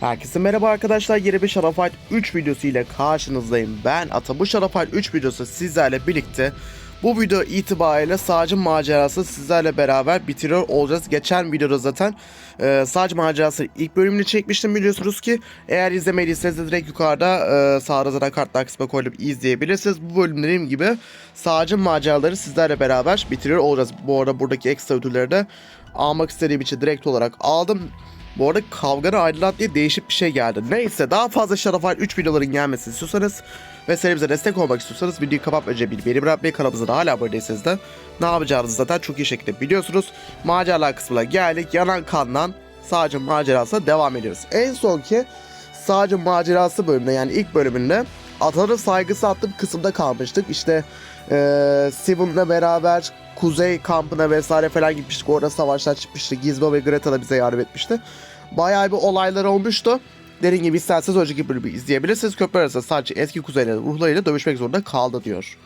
Herkese merhaba arkadaşlar. Yeni bir Shadowfight 3 videosu ile karşınızdayım. Ben Ata. Bu Shadowfight 3 videosu sizlerle birlikte bu video itibariyle Sağcı macerası sizlerle beraber bitiriyor olacağız. Geçen videoda zaten e, Sağcı macerası ilk bölümünü çekmiştim biliyorsunuz ki eğer izlemediyseniz de direkt yukarıda e, sağda zaten kartlar kısmına koyup izleyebilirsiniz. Bu bölüm dediğim gibi Sağcı maceraları sizlerle beraber bitiriyor olacağız. Bu arada buradaki ekstra ödülleri de almak istediğim için direkt olarak aldım. Bu arada kavganı aydınlat diye değişik bir şey geldi. Neyse daha fazla Shadowfight 3 videoların gelmesini istiyorsanız ve serimize destek olmak istiyorsanız videoyu kapatmadan önce beğeni bırakmayı kanalımıza da hala abone değilseniz de ne yapacağınızı zaten çok iyi şekilde biliyorsunuz. Maceralar kısmına geldik. Yanan kandan sadece macerasına devam ediyoruz. En son ki sadece macerası bölümünde yani ilk bölümünde Ataların saygısı attığım kısımda kalmıştık. İşte eee Steven'la beraber Kuzey kampına vesaire falan gitmiştik. Orada savaşlar çıkmıştı. Gizmo ve Greta da bize yardım etmişti. Bayağı bir olaylar olmuştu. Dediğim gibi isterseniz önceki bölümü izleyebilirsiniz. Köprü arasında sadece eski kuzeylerin ruhlarıyla dövüşmek zorunda kaldı diyor.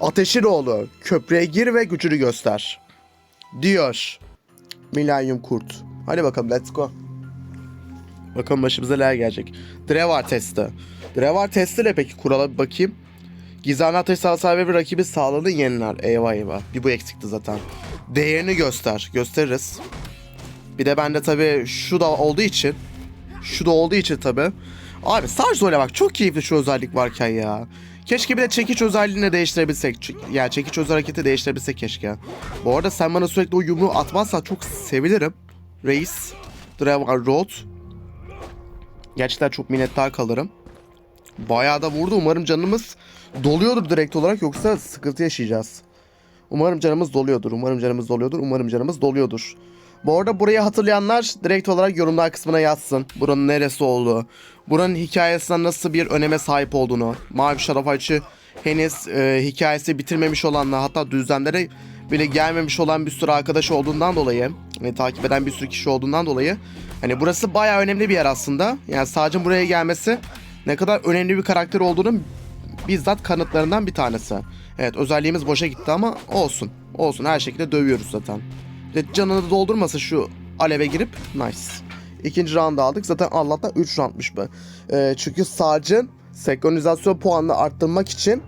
Ateşin oğlu köprüye gir ve gücünü göster. Diyor. Milenyum Kurt. Hadi bakalım let's go. Bakalım başımıza neler gelecek. Drevar testi. Drevar testi ne peki? Kurala bir bakayım. Gizemli ateş hasar ve bir rakibi sağlığını yeniler. Eyvah eyvah. Bir bu eksikti zaten. Değerini göster. Gösteririz. Bir de bende tabii şu da olduğu için. Şu da olduğu için tabii. Abi Sarzol'e bak çok keyifli şu özellik varken ya. Keşke bir de çekiç özelliğini değiştirebilsek. Ç- Yani çekiç özel hareketi değiştirebilsek keşke. Bu arada sen bana sürekli o yumruğu atmazsan çok sevinirim. Reis. Draven Road. Gerçekten çok minnettar kalırım. Bayağı da vurdu. Umarım canımız doluyordur direkt olarak yoksa sıkıntı yaşayacağız. Umarım canımız doluyordur. Umarım canımız doluyordur. Umarım canımız doluyordur. Bu arada burayı hatırlayanlar direkt olarak yorumlar kısmına yazsın. Buranın neresi olduğu. Buranın hikayesinden nasıl bir öneme sahip olduğunu. Mavi Şaraf Açı henüz e, hikayesi bitirmemiş olanlar hatta düzlemlere bile gelmemiş olan bir sürü arkadaş olduğundan dolayı ve takip eden bir sürü kişi olduğundan dolayı hani burası bayağı önemli bir yer aslında. Yani sadece buraya gelmesi ne kadar önemli bir karakter olduğunu bizzat kanıtlarından bir tanesi. Evet özelliğimiz boşa gitti ama olsun. Olsun her şekilde dövüyoruz zaten. Canını doldurmasa şu aleve girip nice. İkinci round aldık. Zaten Allah'tan 3 roundmuş bu. Ee, çünkü Sarge'ın senkronizasyon puanını arttırmak için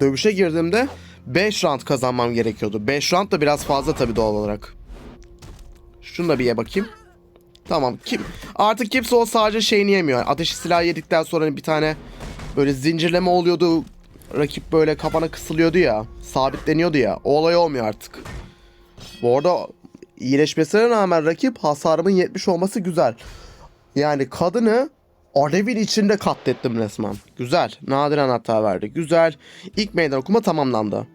dövüşe girdiğimde 5 round kazanmam gerekiyordu. 5 round da biraz fazla tabii doğal olarak. Şunu da bir ye bakayım. Tamam. Kim artık kimse o sadece şeyini yemiyor. Ateşi silah yedikten sonra bir tane böyle zincirleme oluyordu. Rakip böyle kafana kısılıyordu ya. Sabitleniyordu ya. O olay olmuyor artık. Bu arada iyileşmesine rağmen rakip hasarımın 70 olması güzel. Yani kadını alevin içinde katlettim resmen. Güzel. Nadir anahtar verdi. Güzel. İlk meydan okuma tamamlandı.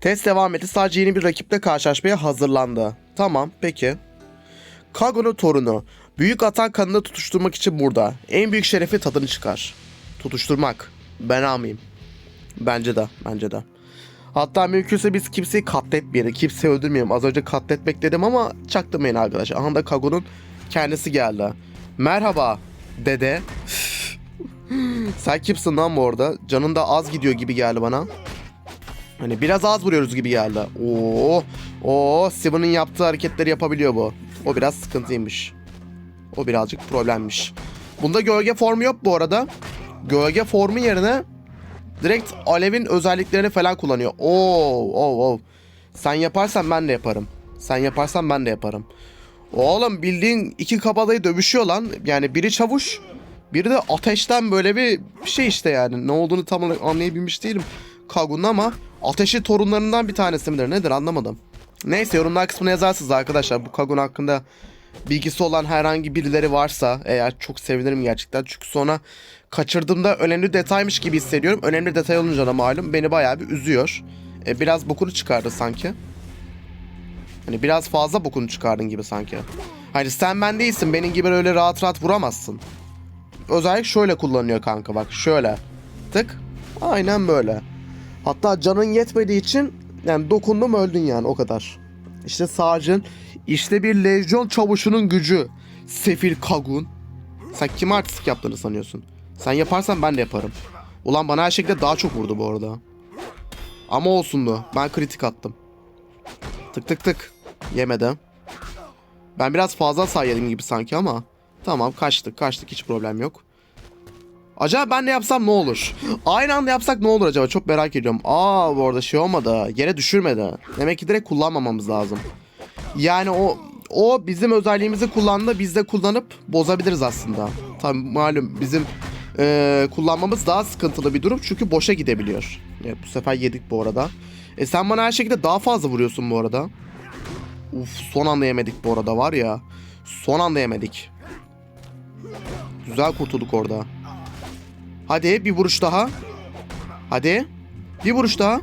Test devam etti. Sadece yeni bir rakiple karşılaşmaya hazırlandı. Tamam peki. Kago'nun torunu. Büyük atan kanını tutuşturmak için burada. En büyük şerefi tadını çıkar. Tutuşturmak. Ben almayayım. Bence de. Bence de. Hatta mümkünse biz kimseyi katletmeyelim. Kimseyi öldürmeyelim. Az önce katletmek dedim ama çaktırmayın arkadaşlar. Aha da Kago'nun kendisi geldi. Merhaba dede. Sen kimsin lan bu arada? Canın da az gidiyor gibi geldi bana. Hani biraz az vuruyoruz gibi geldi. Oo, oo, Steven'ın yaptığı hareketleri yapabiliyor bu. O biraz sıkıntıymış. O birazcık problemmiş. Bunda gölge formu yok bu arada. Gölge formu yerine direkt alevin özelliklerini falan kullanıyor. Oo, oo, oo. Sen yaparsan ben de yaparım. Sen yaparsan ben de yaparım. Oğlum bildiğin iki kabalayı dövüşüyor lan. Yani biri çavuş, biri de ateşten böyle bir şey işte yani. Ne olduğunu tam olarak anlayabilmiş değilim. Kagun'un ama ateşi torunlarından bir tanesi midir nedir anlamadım. Neyse yorumlar kısmına yazarsınız arkadaşlar. Bu Kagun hakkında bilgisi olan herhangi birileri varsa eğer çok sevinirim gerçekten. Çünkü sonra kaçırdığımda önemli detaymış gibi hissediyorum. Önemli detay olunca da malum beni bayağı bir üzüyor. E, biraz bokunu çıkardı sanki. Hani biraz fazla bokunu çıkardın gibi sanki. Hani sen ben değilsin. Benim gibi öyle rahat rahat vuramazsın. Özellikle şöyle kullanıyor kanka bak şöyle. Tık. Aynen böyle. Hatta canın yetmediği için yani dokundum öldün yani o kadar. İşte Sarge'ın işte bir lejyon çavuşunun gücü. Sefil Kagun. Sen kim artistik yaptığını sanıyorsun? Sen yaparsan ben de yaparım. Ulan bana her şekilde daha çok vurdu bu arada. Ama olsundu. Ben kritik attım. Tık tık tık. Yemedi. Ben biraz fazla saydım gibi sanki ama. Tamam kaçtık kaçtık hiç problem yok. Acaba ben de yapsam ne olur? Aynı anda yapsak ne olur acaba? Çok merak ediyorum. Aa bu arada şey olmadı. Yere düşürmedi. Demek ki direkt kullanmamamız lazım. Yani o o bizim özelliğimizi kullandı. Biz de kullanıp bozabiliriz aslında. Tabii malum bizim e, kullanmamız daha sıkıntılı bir durum. Çünkü boşa gidebiliyor. Evet, bu sefer yedik bu arada. E sen bana her şekilde daha fazla vuruyorsun bu arada. Uf son anda yemedik bu arada var ya. Son anda yemedik. Güzel kurtulduk orada. Hadi bir vuruş daha. Hadi. Bir vuruş daha.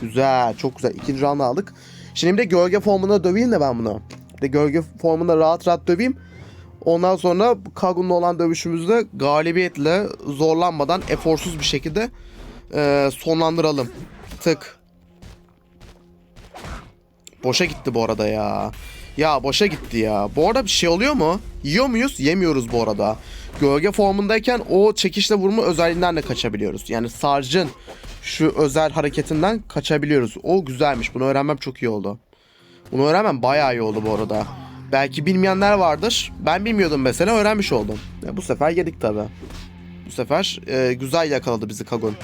Güzel. Çok güzel. İkinci round aldık. Şimdi bir de gölge formunda döveyim de ben bunu. Bir de gölge formunda rahat rahat döveyim. Ondan sonra Kagun'la olan dövüşümüzde galibiyetle zorlanmadan eforsuz bir şekilde e, sonlandıralım. Tık. Boşa gitti bu arada ya. Ya boşa gitti ya. Bu arada bir şey oluyor mu? Yiyor muyuz? Yemiyoruz bu arada. Gölge formundayken o çekişle vurma özelliğinden de kaçabiliyoruz. Yani sarcın şu özel hareketinden kaçabiliyoruz. O güzelmiş. Bunu öğrenmem çok iyi oldu. Bunu öğrenmem bayağı iyi oldu bu arada. Belki bilmeyenler vardır. Ben bilmiyordum mesela öğrenmiş oldum. E, bu sefer yedik tabi. Bu sefer e, güzel yakaladı bizi Kagun.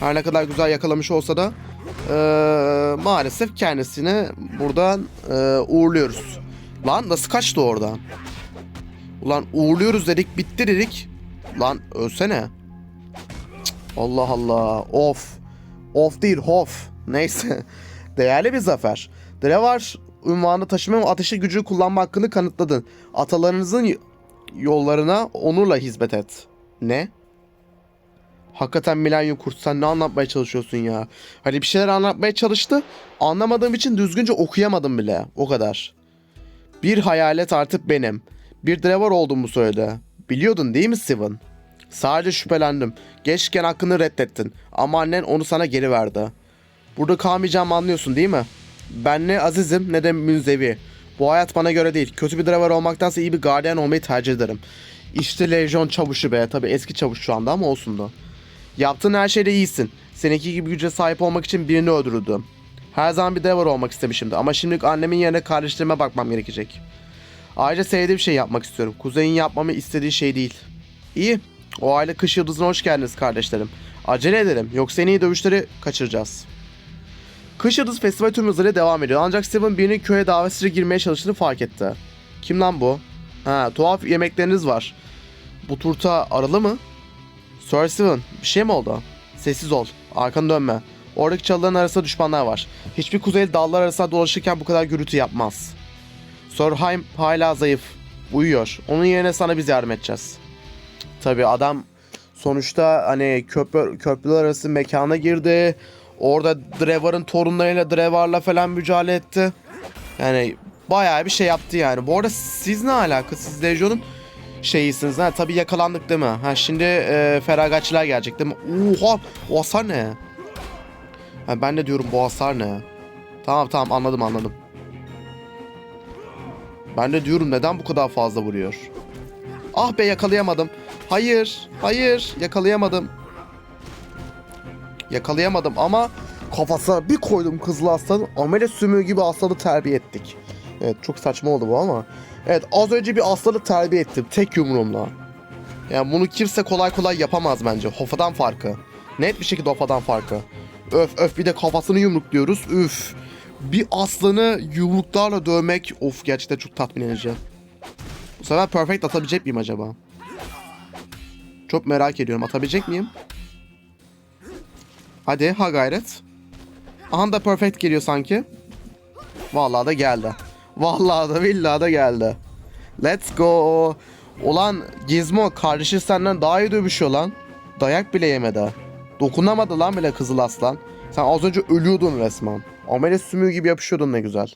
Her ne kadar güzel yakalamış olsa da e, maalesef kendisini buradan e, uğurluyoruz. Lan nasıl kaçtı oradan? Ulan uğurluyoruz dedik bitti dedik. Lan ölsene. Cık, Allah Allah. Of. Of değil hof. Neyse. Değerli bir zafer. Drevar ünvanı taşıma ve ateşi gücü kullanma hakkını kanıtladın. Atalarınızın yollarına onurla hizmet et. Ne? Hakikaten Milenyum Kurt sen ne anlatmaya çalışıyorsun ya? Hani bir şeyler anlatmaya çalıştı. Anlamadığım için düzgünce okuyamadım bile. O kadar. Bir hayalet artık benim. Bir Drevar olduğumu söyledi. Biliyordun değil mi Steven? Sadece şüphelendim. Gençken hakkını reddettin. Ama annen onu sana geri verdi. Burada kalmayacağımı anlıyorsun değil mi? Ben ne azizim ne de münzevi. Bu hayat bana göre değil. Kötü bir Drevar olmaktansa iyi bir gardiyan olmayı tercih ederim. İşte Lejyon çavuşu be. Tabi eski çavuş şu anda ama olsun da. Yaptığın her şeyde iyisin. Seninki gibi güce sahip olmak için birini öldürdüm. Her zaman bir Drevar olmak istemişimdi ama şimdi annemin yerine kardeşlerime bakmam gerekecek. Ayrıca sevdiğim şey yapmak istiyorum. Kuzey'in yapmamı istediği şey değil. İyi. O aile kış yıldızına hoş geldiniz kardeşlerim. Acele edelim yoksa en iyi dövüşleri kaçıracağız. Kış Yıldız Festival tüm hızıyla devam ediyor. Ancak Steven birinin köye davetiyle girmeye çalıştığını fark etti. Kim lan bu? Ha tuhaf yemekleriniz var. Bu turta aralı mı? Sir Steven bir şey mi oldu? Sessiz ol. Arkanı dönme. Oradaki çalıların arasında düşmanlar var. Hiçbir kuzeyli dallar arasında dolaşırken bu kadar gürültü yapmaz. Sorheim hala zayıf. Uyuyor. Onun yerine sana biz yardım edeceğiz. Tabi adam sonuçta hani köprü, köprüler arası mekana girdi. Orada Drevar'ın torunlarıyla Drevar'la falan mücadele etti. Yani bayağı bir şey yaptı yani. Bu arada siz ne alaka? Siz Legion'un şeyisiniz ha. Tabi yakalandık değil mi? Ha şimdi e, feragaçlar gelecek değil mi? Oha! O hasar ne? Ha, ben de diyorum bu hasar ne? Tamam tamam anladım anladım. Ben de diyorum neden bu kadar fazla vuruyor? Ah be yakalayamadım. Hayır, hayır yakalayamadım. Yakalayamadım ama kafasına bir koydum kızıl aslanın. Amele sümüğü gibi aslanı terbiye ettik. Evet çok saçma oldu bu ama. Evet az önce bir aslanı terbiye ettim tek yumruğumla. Yani bunu kimse kolay kolay yapamaz bence. Hofadan farkı. Net bir şekilde Hofadan farkı. Öf öf bir de kafasını yumrukluyoruz. Üf. Bir aslanı yumruklarla dövmek of gerçekten çok tatmin edici. Bu sefer perfect atabilecek miyim acaba? Çok merak ediyorum. Atabilecek miyim? Hadi ha gayret. Aha da perfect geliyor sanki. Vallahi da geldi. Vallahi da billahi da geldi. Let's go. Ulan Gizmo kardeşi senden daha iyi dövüşüyor lan. Dayak bile yemedi. Dokunamadı lan bile Kızıl Aslan. Sen az önce ölüyordun resmen. Amele sümüğü gibi yapışıyordun ne güzel.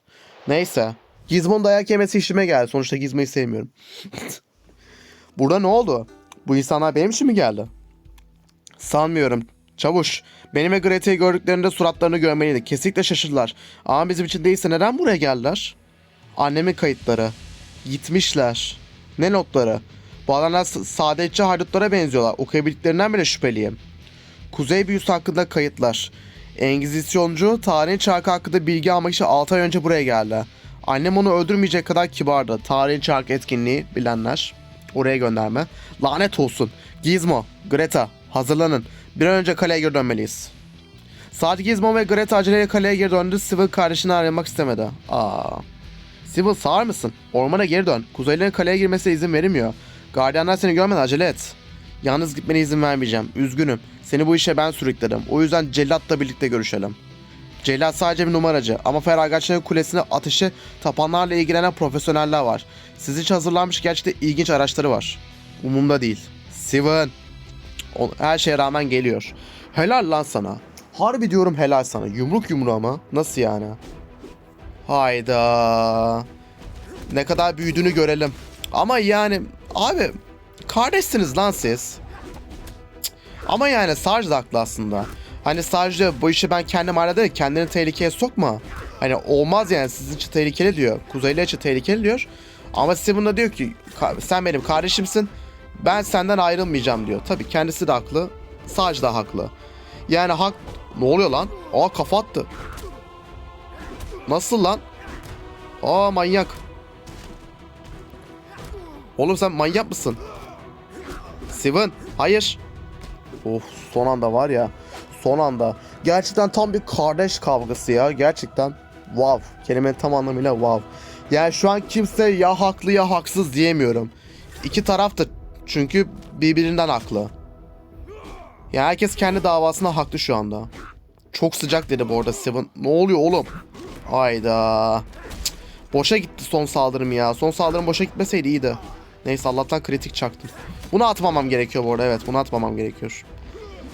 Neyse. Gizmo'nun dayak yemesi işime geldi. Sonuçta Gizmo'yu sevmiyorum. Burada ne oldu? Bu insanlar benim için mi geldi? Sanmıyorum. Çavuş, benim ve Grete'yi gördüklerinde suratlarını görmeliydi. Kesinlikle şaşırdılar. Ama bizim için değilse neden buraya geldiler? Annemin kayıtları. Gitmişler. Ne notları? Bu adamlar saadetçi haydutlara benziyorlar. Okuyabildiklerinden bile şüpheliyim. Kuzey büyüsü hakkında kayıtlar. Engizisyoncu tarihin çarkı hakkında bilgi almak için 6 ay önce buraya geldi. Annem onu öldürmeyecek kadar kibardı. Tarihin çark etkinliği bilenler. Oraya gönderme. Lanet olsun. Gizmo, Greta hazırlanın. Bir an önce kaleye geri dönmeliyiz. Saat Gizmo ve Greta aceleyle kaleye geri döndü. Civil kardeşini aramak istemedi. Aa. Civil sağır mısın? Ormana geri dön. Kuzeylerin kaleye girmesine izin verilmiyor. Gardiyanlar seni görmeden acele et. Yalnız gitmene izin vermeyeceğim. Üzgünüm. Seni bu işe ben sürükledim. O yüzden Cellat'la birlikte görüşelim. Cellat sadece bir numaracı ama Feragaçların kulesine ateşe tapanlarla ilgilenen profesyoneller var. Siz için hazırlanmış gerçekten ilginç araçları var. Umumda değil. Steven. Her şeye rağmen geliyor. Helal lan sana. Harbi diyorum helal sana. Yumruk yumruğu ama. Nasıl yani? Hayda. Ne kadar büyüdüğünü görelim. Ama yani abi kardeşsiniz lan siz. Ama yani Sarge da haklı aslında. Hani diyor, bu işi ben kendim hallederim kendini tehlikeye sokma. Hani olmaz yani sizin için tehlikeli diyor. Kuzeyli için tehlikeli diyor. Ama Steven da diyor ki "Ka- sen benim kardeşimsin. Ben senden ayrılmayacağım diyor. Tabii kendisi de haklı. Sarge da haklı. Yani hak... Ne oluyor lan? Aa kafa attı. Nasıl lan? Aa manyak. Oğlum sen manyak mısın? Steven, hayır. Of son anda var ya. Son anda. Gerçekten tam bir kardeş kavgası ya. Gerçekten wow. Kelimenin tam anlamıyla wow. Yani şu an kimse ya haklı ya haksız diyemiyorum. İki taraf da çünkü birbirinden haklı. Ya herkes kendi davasına haklı şu anda. Çok sıcak dedi bu arada Steven. Ne oluyor oğlum? Ayda. Boşa gitti son saldırım ya. Son saldırım boşa gitmeseydi iyiydi. Neyse Allah'tan kritik çaktım. Bunu atmamam gerekiyor bu arada evet bunu atmamam gerekiyor.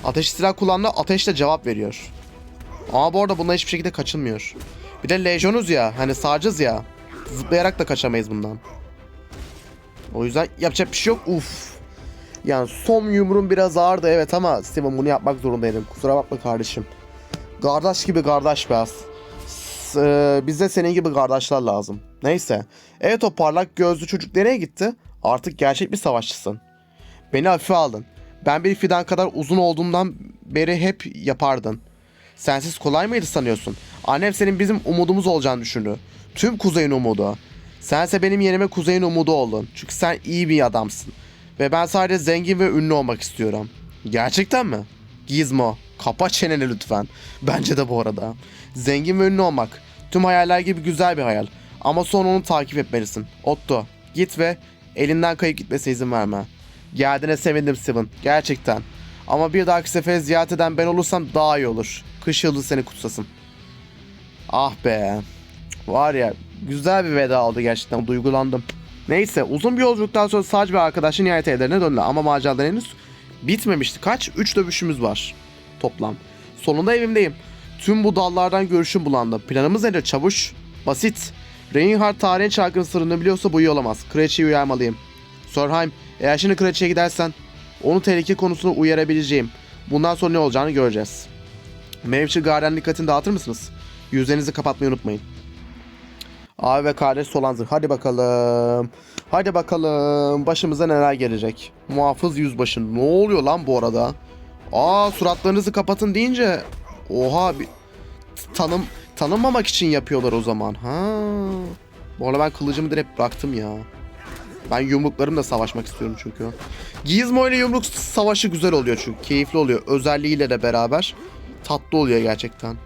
Ateş silah kullandı ateşle cevap veriyor. Ama bu arada bundan hiçbir şekilde kaçınmıyor. Bir de lejyonuz ya hani sarcız ya. Zıplayarak da kaçamayız bundan. O yüzden yapacak bir şey yok. Uf. Yani son yumruğum biraz ağırdı evet ama Steven bunu yapmak zorundaydım. Kusura bakma kardeşim. Kardeş gibi kardeş biraz. S- e, bize senin gibi kardeşler lazım. Neyse. Evet o parlak gözlü çocuk nereye gitti? Artık gerçek bir savaşçısın. Beni hafife aldın. Ben bir fidan kadar uzun olduğumdan beri hep yapardın. Sensiz kolay mıydı sanıyorsun? Annem senin bizim umudumuz olacağını düşündü. Tüm kuzeyin umudu. Sense benim yerime kuzeyin umudu oldun. Çünkü sen iyi bir adamsın. Ve ben sadece zengin ve ünlü olmak istiyorum. Gerçekten mi? Gizmo, kapa çeneni lütfen. Bence de bu arada. Zengin ve ünlü olmak. Tüm hayaller gibi güzel bir hayal. Ama sonra onu takip etmelisin. Otto, git ve elinden kayıp gitmesine izin verme. Geldiğine sevindim Steven. Gerçekten. Ama bir dahaki sefere ziyaret eden ben olursam daha iyi olur. Kış yıldızı seni kutsasın. Ah be. Var ya güzel bir veda oldu gerçekten duygulandım. Neyse uzun bir yolculuktan sonra Sac ve arkadaşı nihayet evlerine döndü ama maceralar henüz bitmemişti. Kaç? 3 dövüşümüz var toplam. Sonunda evimdeyim. Tüm bu dallardan görüşüm bulandı. Planımız nedir çavuş? Basit. Reinhardt tarihin çarkının sırrını biliyorsa bu iyi olamaz. Kraliçeyi uyarmalıyım. Sorheim, eğer şimdi kraliçeye gidersen onu tehlike konusunda uyarabileceğim. Bundan sonra ne olacağını göreceğiz. Mevçi Garden dikkatini dağıtır mısınız? Yüzlerinizi kapatmayı unutmayın. Abi ve kardeş Solanzır. Hadi bakalım. Hadi bakalım. Başımıza neler gelecek. Muhafız yüzbaşı. Ne oluyor lan bu arada? Aa suratlarınızı kapatın deyince. Oha bir tanım tanınmamak için yapıyorlar o zaman. Ha. Bu arada ben kılıcımı direkt bıraktım ya. Ben yumruklarımla savaşmak istiyorum çünkü. Gizmo ile yumruk savaşı güzel oluyor çünkü. Keyifli oluyor. Özelliğiyle de beraber. Tatlı oluyor gerçekten.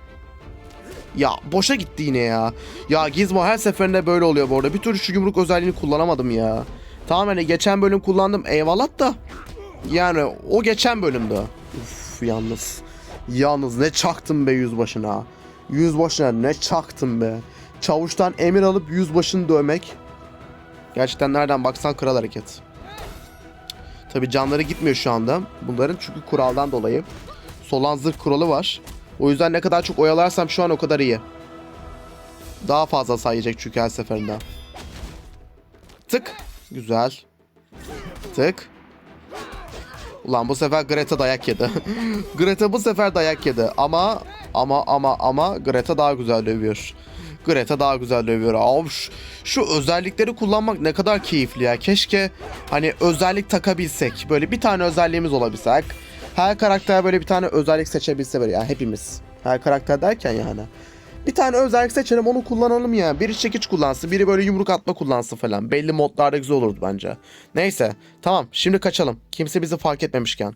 Ya boşa gitti yine ya. Ya Gizmo her seferinde böyle oluyor bu arada. Bir türlü şu yumruk özelliğini kullanamadım ya. Tamam hani geçen bölüm kullandım eyvallah da. Yani o geçen bölümde. Uf yalnız. Yalnız ne çaktım be yüzbaşına. Yüzbaşına ne çaktım be. Çavuştan emir alıp yüzbaşını dövmek. Gerçekten nereden baksan kral hareket. Tabi canları gitmiyor şu anda. Bunların çünkü kuraldan dolayı. Solan zırh kuralı var. O yüzden ne kadar çok oyalarsam şu an o kadar iyi. Daha fazla sayacak çünkü her seferinde. Tık. Güzel. Tık. Ulan bu sefer Greta dayak yedi. Greta bu sefer dayak yedi. Ama ama ama ama Greta daha güzel dövüyor. Greta daha güzel dövüyor. Abi şu, şu özellikleri kullanmak ne kadar keyifli ya. Keşke hani özellik takabilsek. Böyle bir tane özelliğimiz olabilsek. Her karakter böyle bir tane özellik seçebilse böyle yani hepimiz. Her karakter derken yani. Bir tane özellik seçelim onu kullanalım ya. Biri çekiç kullansın, biri böyle yumruk atma kullansın falan. Belli modlarda güzel olurdu bence. Neyse, tamam şimdi kaçalım. Kimse bizi fark etmemişken.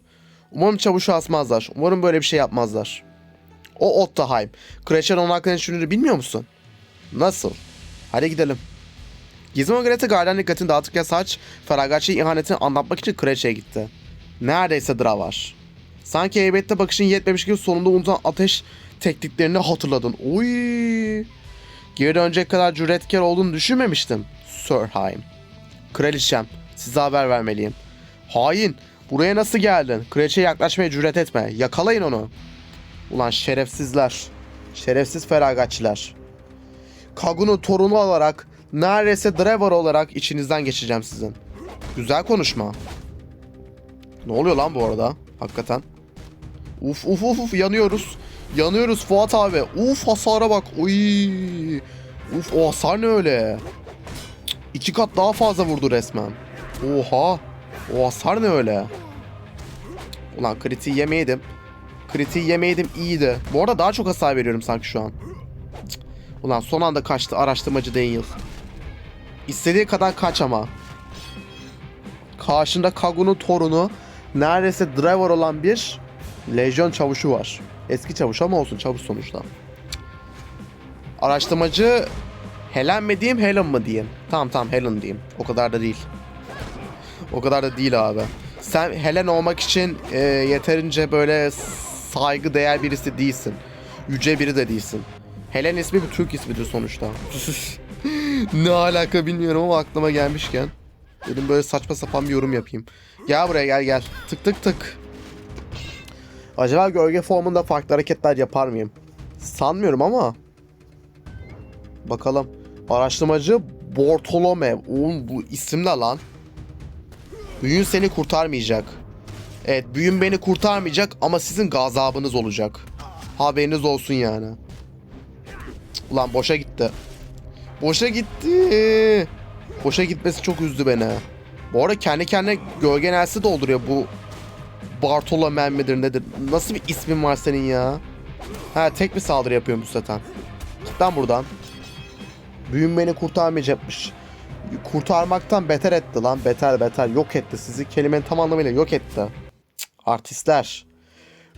Umarım çavuşu asmazlar. Umarım böyle bir şey yapmazlar. O Ottaheim. Kreşen onun hakkında düşündüğünü bilmiyor musun? Nasıl? Hadi gidelim. Gizmo Greta Garden dikkatini dağıtırken saç Feragacı ihanetini anlatmak için Kreşe'ye gitti. Neredeyse Dra var. Sanki heybette bakışın yetmemiş gibi sonunda unutan ateş tekniklerini hatırladın. Oy. Geri dönecek kadar cüretkar olduğunu düşünmemiştim. Sirheim. Kraliçem, size haber vermeliyim. Hain, buraya nasıl geldin? Kraliçeye yaklaşmaya cüret etme. Yakalayın onu. Ulan şerefsizler. Şerefsiz feragatçiler. Kagun'un torunu olarak, neredeyse Drevar olarak içinizden geçeceğim sizin. Güzel konuşma. Ne oluyor lan bu arada? Hakikaten. Uf uf uf uf yanıyoruz. Yanıyoruz Fuat abi. Uf hasara bak. Oy. Uf o hasar ne öyle? İki kat daha fazla vurdu resmen. Oha. O hasar ne öyle? Ulan kritiği yemeydim. Kritiği yemeydim iyiydi. Bu arada daha çok hasar veriyorum sanki şu an. Cık. Ulan son anda kaçtı araştırmacı Daniel. İstediği kadar kaç ama. Karşında Kagu'nun torunu neredeyse driver olan bir lejyon çavuşu var. Eski çavuş ama olsun çavuş sonuçta. Araştırmacı Helen mi diyeyim Helen mı diyeyim? Tamam tamam Helen diyeyim. O kadar da değil. O kadar da değil abi. Sen Helen olmak için e, yeterince böyle saygı değer birisi değilsin. Yüce biri de değilsin. Helen ismi bir Türk ismidir sonuçta. ne alaka bilmiyorum ama aklıma gelmişken. Dedim böyle saçma sapan bir yorum yapayım. Gel buraya gel gel. Tık tık tık. Acaba gölge formunda farklı hareketler yapar mıyım? Sanmıyorum ama. Bakalım. Araştırmacı Bortolome. Oğlum bu isim ne lan? Büyün seni kurtarmayacak. Evet büyün beni kurtarmayacak ama sizin gazabınız olacak. Haberiniz olsun yani. Cık, Ulan boşa gitti. Boşa gitti. Boşa gitmesi çok üzdü beni. Bu arada kendi kendine gölge enerjisi dolduruyor bu Bartolomeo midir nedir? Nasıl bir ismin var senin ya? Ha tek bir saldırı yapıyormuş zaten. Lan buradan. Büyün beni kurtarmayacakmış. Kurtarmaktan beter etti lan. Beter beter yok etti sizi. Kelimenin tam anlamıyla yok etti. Cık, artistler.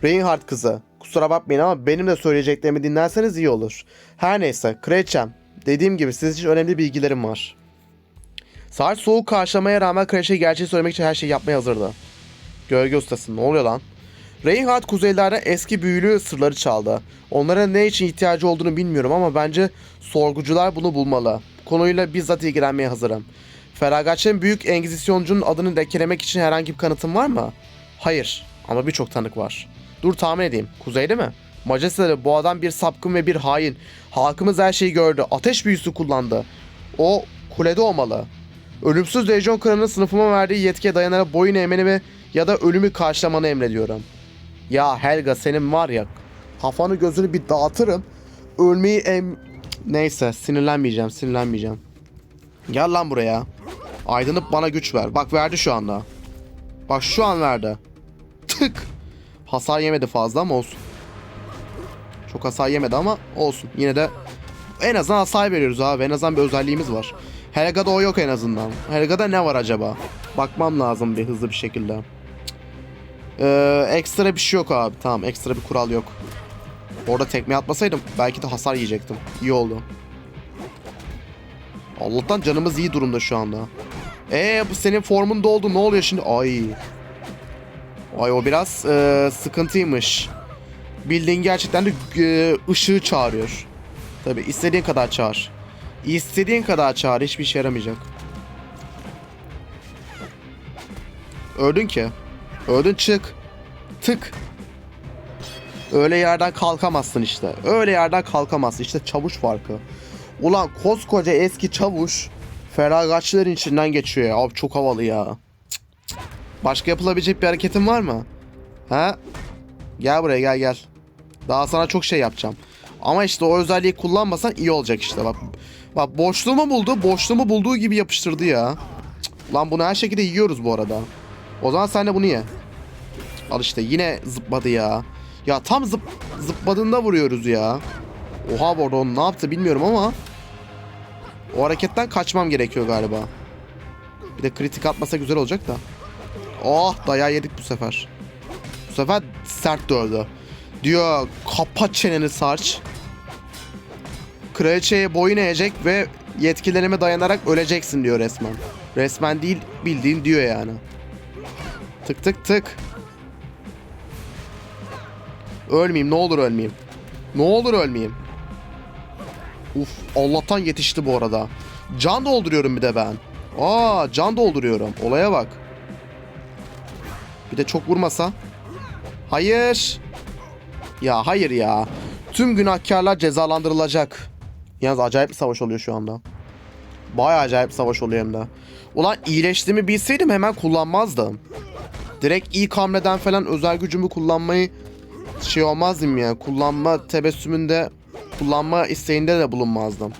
Reinhardt kızı. Kusura bakmayın ama benim de söyleyeceklerimi dinlerseniz iyi olur. Her neyse. Kraliçem. Dediğim gibi siz için önemli bilgilerim var. Saat soğuk karşılamaya rağmen kraliçeye gerçeği söylemek için her şeyi yapmaya hazırdı. Gölge ustası ne oluyor lan? Reinhardt kuzeylerden eski büyülü sırları çaldı. Onlara ne için ihtiyacı olduğunu bilmiyorum ama bence sorgucular bunu bulmalı. Bu konuyla bizzat ilgilenmeye hazırım. Feragaç'ın büyük engizisyoncu'nun adını lekelemek için herhangi bir kanıtın var mı? Hayır ama birçok tanık var. Dur tahmin edeyim. Kuzeyde mi? Majesteleri bu adam bir sapkın ve bir hain. Halkımız her şeyi gördü. Ateş büyüsü kullandı. O kulede olmalı. Ölümsüz Lejyon Kralı'nın sınıfıma verdiği yetkiye dayanarak boyun eğmeni ve ya da ölümü karşılamanı emrediyorum. Ya Helga senin var ya kafanı gözünü bir dağıtırım. Ölmeyi em... Neyse sinirlenmeyeceğim sinirlenmeyeceğim. Gel lan buraya. Aydınıp bana güç ver. Bak verdi şu anda. Bak şu an verdi. Tık. Hasar yemedi fazla ama olsun. Çok hasar yemedi ama olsun. Yine de en azından hasar veriyoruz abi. En azından bir özelliğimiz var. Helga'da o yok en azından. Helga'da ne var acaba? Bakmam lazım bir hızlı bir şekilde. Ee, ekstra bir şey yok abi. Tamam ekstra bir kural yok. Orada tekme atmasaydım belki de hasar yiyecektim. İyi oldu. Allah'tan canımız iyi durumda şu anda. Ee bu senin formun doldu. Ne oluyor şimdi? Ay. Ay o biraz e, sıkıntıymış. Bildiğin gerçekten de e, ışığı çağırıyor. Tabi istediğin kadar çağır. İstediğin kadar çağır. Hiçbir işe yaramayacak. Öldün ki. Öldün çık. Tık. Öyle yerden kalkamazsın işte. Öyle yerden kalkamazsın. İşte çavuş farkı. Ulan koskoca eski çavuş feragaçların içinden geçiyor ya. Abi çok havalı ya. Başka yapılabilecek bir hareketin var mı? Ha? Gel buraya gel gel. Daha sana çok şey yapacağım. Ama işte o özelliği kullanmasan iyi olacak işte bak. Bak boşluğumu buldu. Boşluğumu bulduğu gibi yapıştırdı ya. Cık, Lan bunu her şekilde yiyoruz bu arada. O zaman sen de bunu ye. Al işte yine zıpladı ya. Ya tam zıp, zıpladığında vuruyoruz ya. Oha bu arada ne yaptı bilmiyorum ama o hareketten kaçmam gerekiyor galiba. Bir de kritik atmasa güzel olacak da. Oh dayağı yedik bu sefer. Bu sefer sert dövdü. Diyor kapat çeneni sarç. Kraliçeye boyun eğecek ve yetkilerime dayanarak öleceksin diyor resmen. Resmen değil bildiğin diyor yani. Tık tık tık. Ölmeyeyim ne olur ölmeyeyim. Ne olur ölmeyeyim. Uf Allah'tan yetişti bu arada. Can dolduruyorum bir de ben. Aa can dolduruyorum. Olaya bak. Bir de çok vurmasa. Hayır. Ya hayır ya. Tüm günahkarlar cezalandırılacak. Yalnız acayip bir savaş oluyor şu anda. Baya acayip savaş oluyor hem de. Ulan iyileştiğimi bilseydim hemen kullanmazdım. Direkt ilk hamleden falan özel gücümü kullanmayı şey olmazdım ya. Kullanma tebessümünde kullanma isteğinde de bulunmazdım.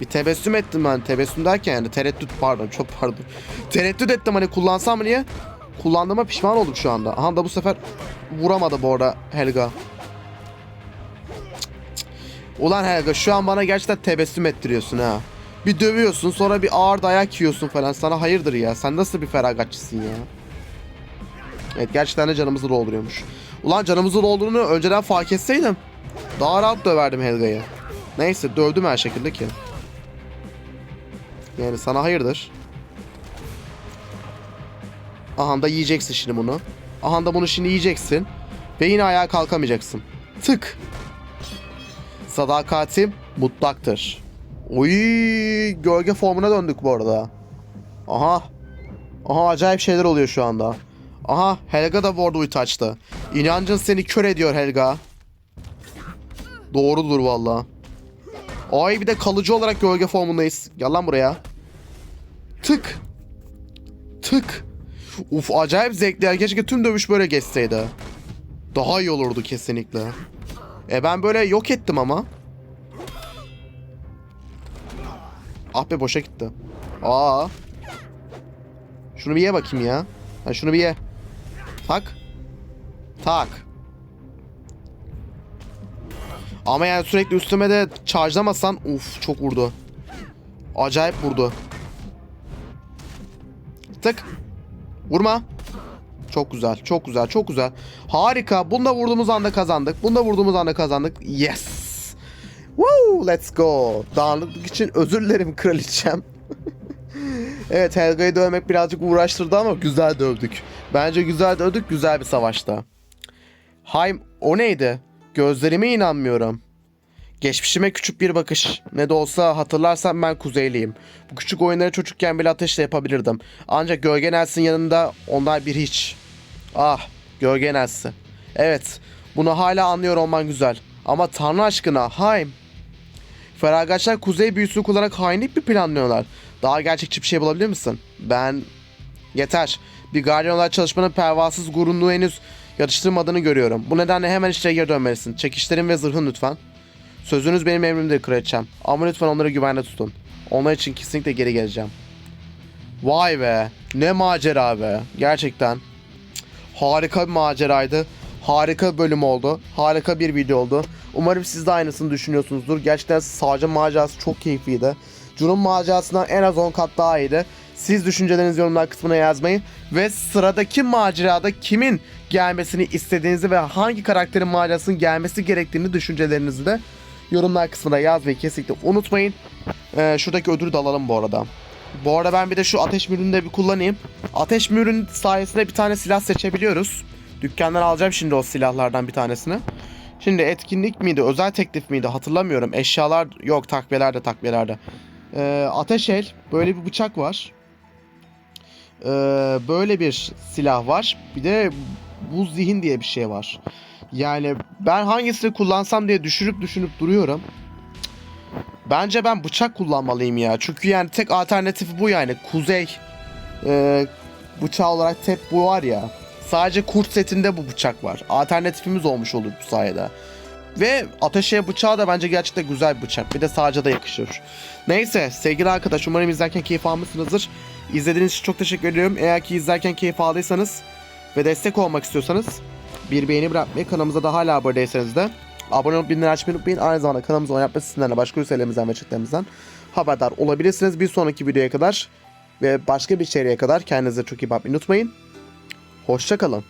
Bir tebessüm ettim ben. Tebessüm derken yani tereddüt pardon çok pardon. Tereddüt ettim hani kullansam mı diye. Kullandığıma pişman oldum şu anda. Aha da bu sefer vuramadı bu arada Helga. Ulan Helga şu an bana gerçekten tebessüm ettiriyorsun ha. Bir dövüyorsun sonra bir ağır dayak yiyorsun falan. Sana hayırdır ya. Sen nasıl bir feragatçısın ya. Evet gerçekten de canımızı dolduruyormuş. Ulan canımızı doldurduğunu önceden fark etseydim. Daha rahat döverdim Helga'yı. Neyse dövdüm her şekilde ki. Yani sana hayırdır. Aha da yiyeceksin şimdi bunu. Aha da bunu şimdi yiyeceksin. Ve yine ayağa kalkamayacaksın. Tık. Sadakatim mutlaktır. Oy, gölge formuna döndük bu arada. Aha. Aha acayip şeyler oluyor şu anda. Aha Helga da ulti açtı. İnancın seni kör ediyor Helga. Doğrudur valla. Ay bir de kalıcı olarak gölge formundayız. Gel lan buraya. Tık. Tık. Uf acayip zevkli. Keşke tüm dövüş böyle geçseydi. Daha iyi olurdu kesinlikle. E ben böyle yok ettim ama. Ah be boşa gitti. Aa. Şunu bir ye bakayım ya. Ha, şunu bir ye. Tak. Tak. Ama yani sürekli üstüme de charge'lamasan uf çok vurdu. Acayip vurdu. Tık. Vurma. Çok güzel, çok güzel, çok güzel. Harika. Bunda vurduğumuz anda kazandık. Bunda vurduğumuz anda kazandık. Yes. Woo, let's go. Dağınıklık için özür dilerim kraliçem. evet Helga'yı dövmek birazcık uğraştırdı ama güzel dövdük. Bence güzel dövdük, güzel bir savaşta. Haym, o neydi? Gözlerime inanmıyorum. Geçmişime küçük bir bakış. Ne de olsa hatırlarsam ben kuzeyliyim. Bu küçük oyunları çocukken bile ateşle yapabilirdim. Ancak Gölge Nels'in yanında onlar bir hiç. Ah, Gölge Nels'i. Evet, bunu hala anlıyor olman güzel. Ama Tanrı aşkına, Haym. Feragaçlar kuzey büyüsünü kullanarak hainlik bir planlıyorlar. Daha gerçekçi bir şey bulabilir misin? Ben... Yeter. Bir gardiyan olarak çalışmanın pervasız gururluğu henüz yatıştırmadığını görüyorum. Bu nedenle hemen işe geri dönmelisin. Çekişlerin ve zırhın lütfen. Sözünüz benim emrimdir kraliçem. Ama lütfen onları güvende tutun. Onlar için kesinlikle geri geleceğim. Vay be. Ne macera be. Gerçekten. Harika bir maceraydı. Harika bir bölüm oldu. Harika bir video oldu. Umarım siz de aynısını düşünüyorsunuzdur. Gerçekten sadece macerası çok keyifliydi. Jun'un macerasından en az 10 kat daha iyiydi. Siz düşüncelerinizi yorumlar kısmına yazmayı ve sıradaki macerada kimin gelmesini istediğinizi ve hangi karakterin macerasının gelmesi gerektiğini düşüncelerinizi de yorumlar kısmına yazmayı kesinlikle unutmayın. Ee, şuradaki ödülü de alalım bu arada. Bu arada ben bir de şu ateş mührünü de bir kullanayım. Ateş mührünün sayesinde bir tane silah seçebiliyoruz. Dükkandan alacağım şimdi o silahlardan bir tanesini. Şimdi etkinlik miydi, özel teklif miydi hatırlamıyorum. Eşyalar yok takviyelerde takviyelerde. Ee, ateş el, böyle bir bıçak var. Ee, böyle bir silah var. Bir de buz zihin diye bir şey var. Yani ben hangisini kullansam diye düşünüp düşünüp duruyorum. Bence ben bıçak kullanmalıyım ya. Çünkü yani tek alternatifi bu yani. Kuzey e, bıçağı olarak tek bu var ya. Sadece kurt setinde bu bıçak var. Alternatifimiz olmuş olur bu sayede. Ve ateşe bıçağı da bence gerçekten güzel bir bıçak. Bir de sadece da yakışır. Neyse sevgili arkadaş umarım izlerken keyif almışsınızdır. İzlediğiniz için çok teşekkür ediyorum. Eğer ki izlerken keyif aldıysanız ve destek olmak istiyorsanız bir beğeni bırakmayı kanalımıza da hala abone değilseniz de Abone olup bildirimleri açmayı unutmayın. Aynı zamanda kanalımıza abone yapmayı sizlerle başka ülkelerimizden ve açıklarımızdan haberdar olabilirsiniz. Bir sonraki videoya kadar ve başka bir içeriğe kadar kendinize çok iyi bakmayı unutmayın. Hoşçakalın.